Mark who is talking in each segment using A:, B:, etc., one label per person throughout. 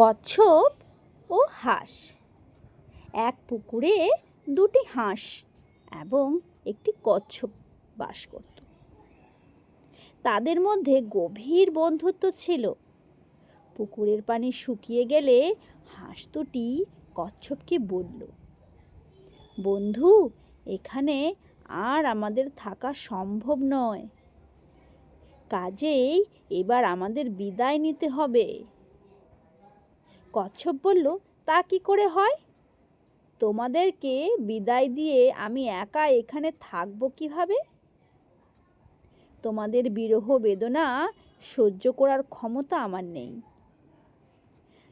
A: কচ্ছপ ও হাঁস। এক পুকুরে দুটি হাঁস এবং একটি কচ্ছপ বাস করত। তাদের মধ্যে গভীর বন্ধুত্ব ছিল। পুকুরের পানি শুকিয়ে গেলে হাঁস দুটি কচ্ছপকে বলল, বন্ধু, এখানে আর আমাদের থাকা সম্ভব নয়। কাজেই এবার আমাদের বিদায় নিতে হবে। কচ্ছপ বলল, তা কি করে হয়? তোমাদেরকে বিদায় দিয়ে আমি একা এখানে থাকব কীভাবে? তোমাদের বিরহ বেদনা সহ্য করার ক্ষমতা আমার নেই।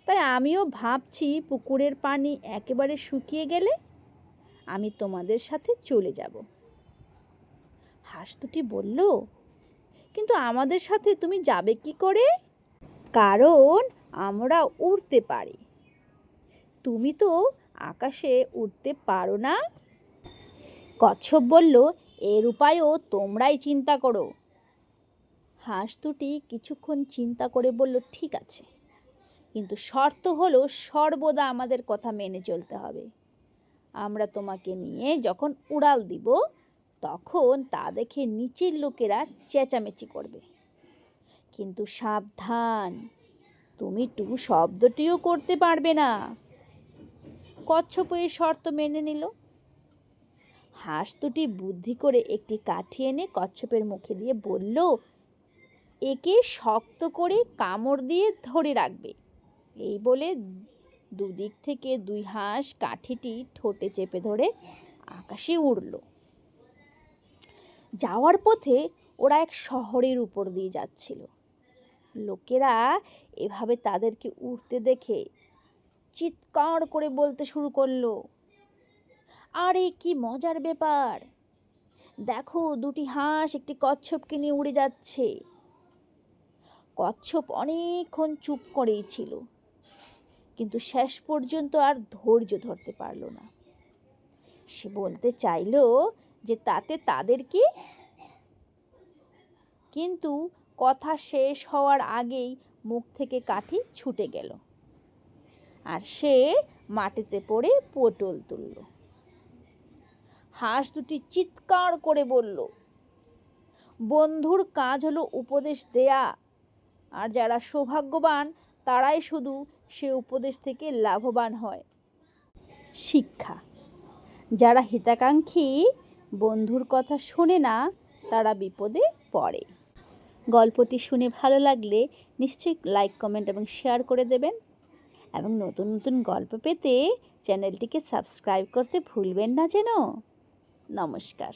A: তাই আমিও ভাবছি পুকুরের পানি একেবারে শুকিয়ে গেলে আমি তোমাদের সাথে চলে যাব। হাঁস দুটি বলল, কিন্তু আমাদের সাথে তুমি যাবে কি করে? কারণ আমরা উড়তে পারি। তুমি তো আকাশে উঠতে পারো না? কচ্ছপ বলল এর উপায়ও তোমরাই চিন্তা করো। হাঁস দুটি কিছুক্ষণ চিন্তা করে বলল, ঠিক আছে। কিন্তু শর্ত হলো, সর্বদা আমাদের কথা মেনে চলতে হবে। আমরা তোমাকে নিয়ে যখন উড়াল দিব, তখন তা দেখে নিচের লোকেরা চেঁচামেচি করবে। কিন্তু সাবধান তুমি টু শব্দটিও করতে পারবে না। কচ্ছপ এই শর্ত মেনে নিল। হাঁস দুটি বুদ্ধি করে একটি কাঠি এনে কচ্ছপের মুখে দিয়ে বলল, একে শক্ত করে কামড় দিয়ে ধরে রাখবে। এই বলে দুদিক থেকে দুই হাঁস কাঠিটি ঠোঁটে চেপে ধরে আকাশে উড়ল। যাওয়ার পথে ওরা এক শহরের উপর দিয়ে যাচ্ছিল। লোকেরা এভাবে তাদেরকে উঠতে দেখে চিৎকার করে বলতে শুরু করল, আরে, কি মজার ব্যাপার! দেখো, দুটি হাঁস একটি কচ্ছপকে নিয়ে উড়ে যাচ্ছে। কচ্ছপ অনেকক্ষণ চুপ করেই ছিল, কিন্তু শেষ পর্যন্ত আর ধৈর্য ধরতে পারল না। সে বলতে চাইল যে, তাতে তাদের কি? কিন্তু কথা শেষ হওয়ার আগেই মুখ থেকে কাঠি ছুটে গেল। আর সে মাটিতে পড়ে পটল তুলল। হাঁস দুটি চিৎকার করে বলল, বন্ধুর কাজ হলো উপদেশ দেয়া। আর যারা সৌভাগ্যবান, তারাই শুধু সে উপদেশ থেকে লাভবান হয়। শিক্ষা। যারা হিতাকাঙ্ক্ষী, বন্ধুর কথা শোনে না, তারা বিপদে পড়ে। গল্পটি শুনে ভালো লাগলে নিশ্চয়ই লাইক কমেন্ট এবং শেয়ার করে দেবেন। এবং নতুন নতুন গল্প পেতে চ্যানেলটিকে সাবস্ক্রাইব করতে ভুলবেন না যেন। নমস্কার।